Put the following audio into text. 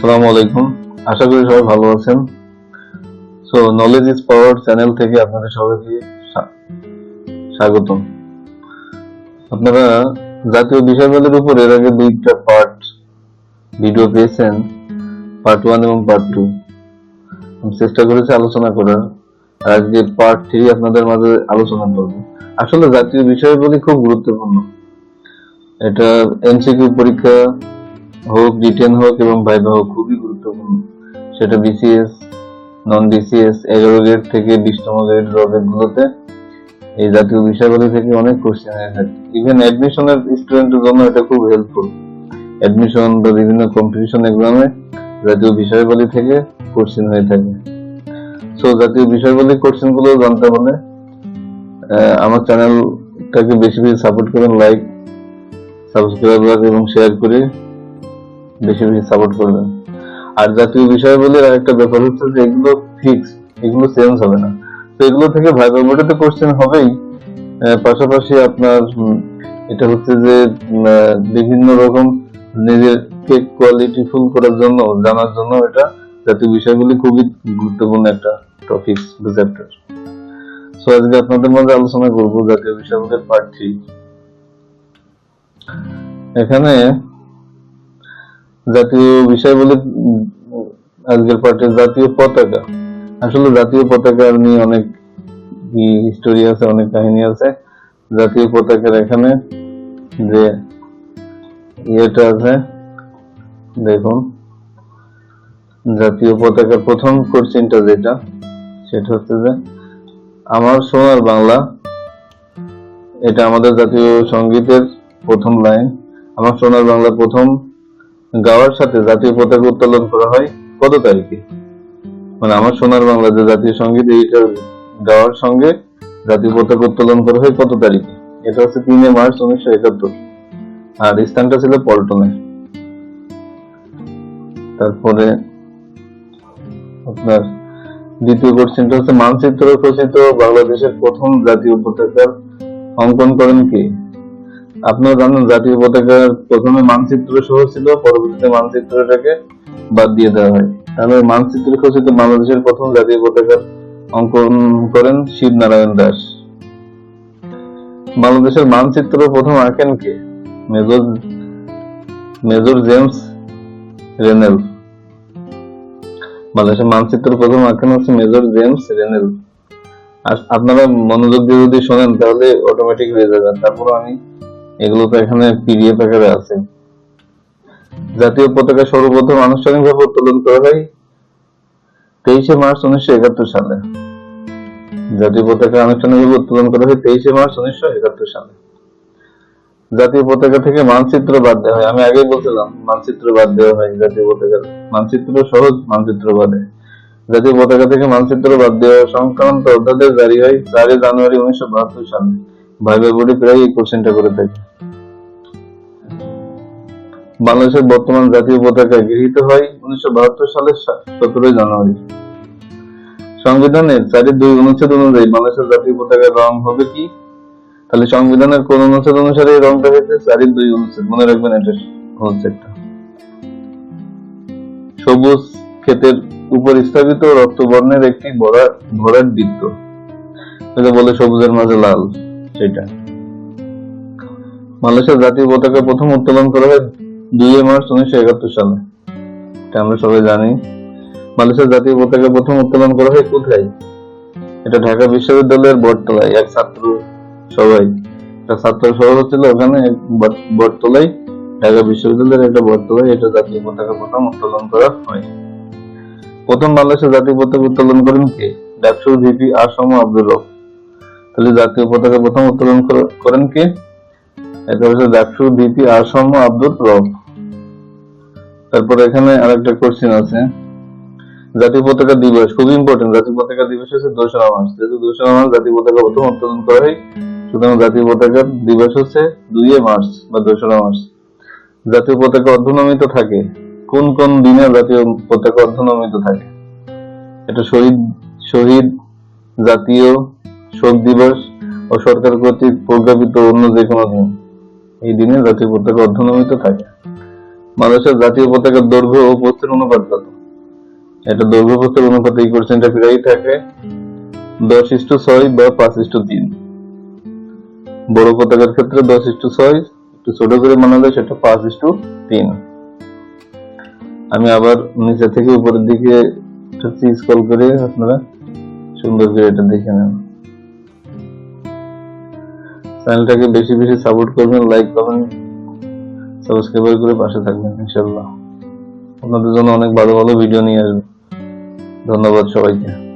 সালামু আলাইকুম। আশা করি সবাই ভালো আছেন। So knowledge is power channel থেকে আপনাদের সবাইকে স্বা- স্বাগতম। আপনারা জাতীয় বিষয়গুলির উপর এর আগে দুইটা পার্ট ভিডিও পেয়েছেন পার্ট ওয়ান এবং পার্ট টু আমি চেষ্টা করেছি আলোচনা করার। আর আজকে পার্ট থ্রি আপনাদের মাঝে আলোচনা করব। আসলে জাতীয় বিষয়গুলি খুব গুরুত্বপূর্ণ। এটা এমসিকিউ পরীক্ষা হোক রিটেন হোক এবং ভাইবা হোক, খুবই গুরুত্বপূর্ণ। সেটা বিসিএস নন বিসিএস এগারো গ্রেড থেকে বিশতম গ্রেড রবেটগুলোতে এই জাতীয় বিষয়গুলি থেকে অনেক কোশ্চেন হয়ে থাকে। ইভেন অ্যাডমিশনের স্টুডেন্টের জন্য এটা খুব হেল্পফুল অ্যাডমিশন বা বিভিন্ন কম্পিটিশন এক্সামে জাতীয় বিষয়গুলি থেকে কোশ্চেন হয়ে থাকে। সো জাতীয় বিষয়গুলি কোশ্চেনগুলো জানতে হলে আমার চ্যানেলটাকে বেশি বেশি সাপোর্ট করুন লাইক সাবস্ক্রাইবার এবং শেয়ার করে বেশি বেশি সাপোর্ট করবেন আর জাতীয় বিষয়গুলির আরেকটা ব্যাপার হচ্ছে যে এগুলো ফিক্স এগুলো চেঞ্জ হবে না। তো এগুলো থেকে ভাইবা বোর্ডে তো কোশ্চেন হবেই। পাশাপাশি আপনার এটা হচ্ছে যে বিভিন্ন রকম নিজেকে কোয়ালিটি ফুল করার জন্য, জানার জন্য এটা জাতীয় বিষয়গুলি খুবই গুরুত্বপূর্ণ একটা টপিক চ্যাপ্টার সো আজকে আপনাদের মধ্যে আলোচনা করব জাতীয় বিষয়গুলির পার্ট থ্রি এখানে জাতীয় বিষয় বলে আজকের পার্টে জাতীয় পতাকা। আসলে জাতীয় পতাকা নিয়ে অনেক হিস্টোরি আছে, অনেক কাহিনী আছে। জাতীয় পতাকার এখানে যে ইয়েটা আছে, দেখুন। জাতীয় পতাকার প্রথম কোশ্চেনটা যেটা, সেটা হচ্ছে যে আমার সোনার বাংলা, এটা আমাদের জাতীয় সঙ্গীতের প্রথম লাইন আমার সোনার বাংলা প্রথম গাওয়ার সাথে জাতীয় পতাকা উত্তোলন করা হয় কত তারিখে? মানে আমার সোনার বাংলা যে জাতীয় সংগীত, এইটার গাওয়ার সঙ্গে জাতীয় পতাকা উত্তোলন করা হয় কত তারিখে? এটা হচ্ছে তিনে মার্চ উনিশশো একাত্তর। আর স্থানটা ছিল পল্টনে। তারপরে আপনার দ্বিতীয় কোশ্চেনটা হচ্ছে মানচিত্র খচিত বাংলাদেশের প্রথম জাতীয় পতাকার অঙ্কন করেন কে? আপনারা জানেন জাতীয় পতাকার প্রথমে মানচিত্র সহ ছিল, পরবর্তীতে মানচিত্রটাকে বাদ দিয়ে দেওয়া হয়। তাহলে মানচিত্র খচিত বাংলাদেশের প্রথম জাতীয় পতাকার অঙ্কন করেন শিব নারায়ণ দাস। বাংলাদেশের মানচিত্র প্রথম আঁকেন কে? Major major James Rennell. বাংলাদেশের মানচিত্র প্রথম আঁকেন হচ্ছে মেজর জেমস রেনেল। আর আপনারা মনোযোগ দিয়ে যদি শোনেন, তাহলে অটোমেটিক হয়ে যাবে। তারপর আমি এগুলো তো এখানে পিডিএফ আকারে আছে। জাতীয় পতাকা সর্বপ্রথম আনুষ্ঠানিকভাবে উত্তোলন করা হয় তেইশে মার্চ উনিশশো একাত্তর সালে। জাতীয় পতাকা আনুষ্ঠানিকভাবে উত্তোলন করা হয় তেইশে মার্চ উনিশশো একাত্তর সালে। জাতীয় পতাকা থেকে মানচিত্র বাদ দেওয়া হয়। আমি আগেই বলছিলাম, মানচিত্র বাদ দেওয়া হয় জাতীয় পতাকা মানচিত্র সহজ মানচিত্র বাদে। জাতীয় পতাকা থেকে মানচিত্র বাদ দেওয়া সংক্রান্ত অধ্যাদেশ জারি হয় চারই জানুয়ারি উনিশশো বাহাত্তর সালে। ভাইবা বোর্ডে প্রায় এই কোশ্চেনটা করে থাকে বাংলাদেশের বর্তমান জাতীয় পতাকা গৃহীত হয় উনিশশো বাহাত্তর সালের সতেরোই জানুয়ারি। সংবিধানের চারি দুই অনুচ্ছেদ অনুযায়ী বাংলাদেশের জাতীয় পতাকার রং হবে কি? তাহলে সংবিধানের কোন অনুচ্ছেদ অনুসারে এই রংটা হয়েছে? চারি দুই অনুচ্ছেদ। মনে রাখবেন এটা অনুচ্ছেদটা। সবুজ ক্ষেতের উপর স্থাপিত রক্তবর্ণের একটি ভরা- ভরাট বৃত্ত। বলে সবুজের মাঝে লাল। সেটা বাংলাদেশের জাতীয় পতাকা প্রথম উত্তোলন করা হয় দুই মার্চ উনিশশো একাত্তর সালে। এটা আমরা সবাই জানি। বাংলাদেশের জাতীয় পতাকা প্রথম উত্তোলন করা হয় কোথায়? এটা ঢাকা বিশ্ববিদ্যালয়ের বটতলায়। এক ছাত্র সবাই একটা ছাত্র সভা হচ্ছিল ওখানে বটতলায়। ঢাকা বিশ্ববিদ্যালয়ের একটা বটতলায় এটা জাতীয় পতাকা প্রথম উত্তোলন করা হয়। প্রথম বাংলাদেশের জাতীয় পতাকা উত্তোলন করেন কে? ডাকসুর ভিপি আসম আব্দুর রব। তাহলে জাতীয় পতাকা প্রথম উত্তোলন করেন কে? এটা হচ্ছে ডাকসুর ভিপি আসম আব্দুর রব। তারপর এখানে আরেকটা কোশ্চেন আছে। জাতীয় পতাকা দিবস, খুব ইম্পর্টেন্ট জাতীয় পতাকা দিবস হচ্ছে দোসরা মার্চ। যেহেতু দোসরা মার্চ জাতীয় পতাকা প্রথম উত্তোলন করা হয়, সুতরাং জাতীয় পতাকার দিবস হচ্ছে দুই মার্চ বা দোসরা মার্চ। জাতীয় পতাকা অর্ধনমিত থাকে। কোন কোন দিনে জাতীয় পতাকা অর্ধনমিত থাকে? এটা শহীদ শহীদ জাতীয় শোক দিবস ও সরকার কর্তৃক প্রজ্ঞাপিত অন্য যে কোনো দিন। এই দিনে জাতীয় পতাকা অর্ধনমিত থাকে। বাংলাদেশের জাতীয় পতাকার দৈর্ঘ্য ও প্রস্থের অনুপাত কত? এটা দৈর্ঘ্য, প্রস্থের অনুপাত এই কোশ্চেনটা প্রায়ই থাকে। দশ ইস্টু ছয় বা পাঁচ ইস্টু তিন। বড় পতাকার ক্ষেত্রে দশ ইস্টু ছয়, একটু ছোট করে মনে যায় সেটা পাঁচ ইস্টু তিন। আমি আবার নিচে থেকে উপরের দিকে স্কল করে আপনারা সুন্দর করে এটা দেখে নেন। চ্যানেলটাকে বেশি বেশি সাপোর্ট করবেন লাইক করবেন সাবস্ক্রাইব করে পাশে থাকবেন ইনশাল্লাহ আপনাদের জন্য অনেক ভালো ভালো ভিডিও নিয়ে আসবেন ধন্যবাদ সবাইকে।